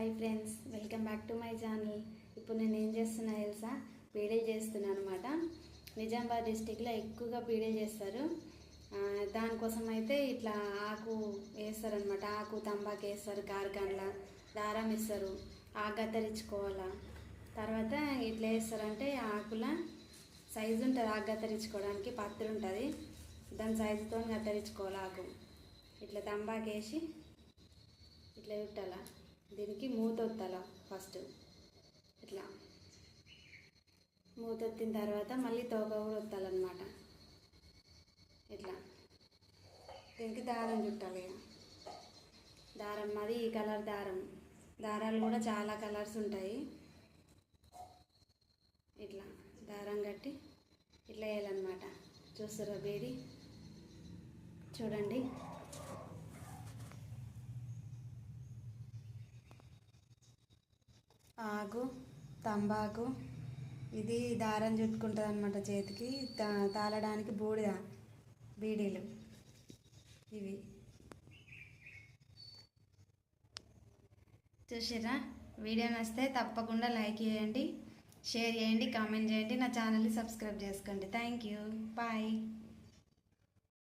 Hi friends welcome back to my channel. ఇప్పుడు నేను ఏం చేస్తున్నా తెలుసా? పీడీలు చేస్తున్నాను అనమాట నిజామాబాద్ డిస్టిక్లో ఎక్కువగా పీడీలు చేస్తారు. దానికోసం అయితే ఇట్లా ఆకు వేస్తారనమాట ఆకు తంబాకు వేస్తారు కారకండ్ల దారం ఇస్తారు ఆకు కత్తిరించుకోవాలా తర్వాత ఇట్లా వేస్తారంటే ఆకుల సైజు ఉంటుంది ఆకు కత్తిరించుకోవడానికి పత్రి ఉంటుంది. దాని సైజుతో కత్తిరించుకోవాలి ఆకు. ఇట్లా తంబాకు వేసి ఇట్లా చుట్టాలా? దీనికి మూతొత్తాల ఫస్ట్. ఇట్లా. మూతొత్తిన తర్వాత మళ్ళీ తోక కూడా వత్తాలన్నమాట ఇట్లా. దీనికి దారం చుట్టాలి ఇక దారం మాది ఈ కలర్ దారం. దారాలు కూడా చాలా కలర్స్ ఉంటాయి. ఇట్లా. దారం కట్టి ఇట్లా వేయాలన్నమాట. చూస్తారా బేడి చూడండి. ఆకు తంబాకు. ఇది దారం చుట్టుకుంటుంది అనమాట చేతికి. తా తాళడానికి బూడిద బీడీలు. ఇవి. చూసారా వీడియో నచ్చితే తప్పకుండా లైక్ చేయండి షేర్ చేయండి కామెంట్ చేయండి. నా ఛానల్ని సబ్స్క్రైబ్ చేసుకోండి. Thank you bye.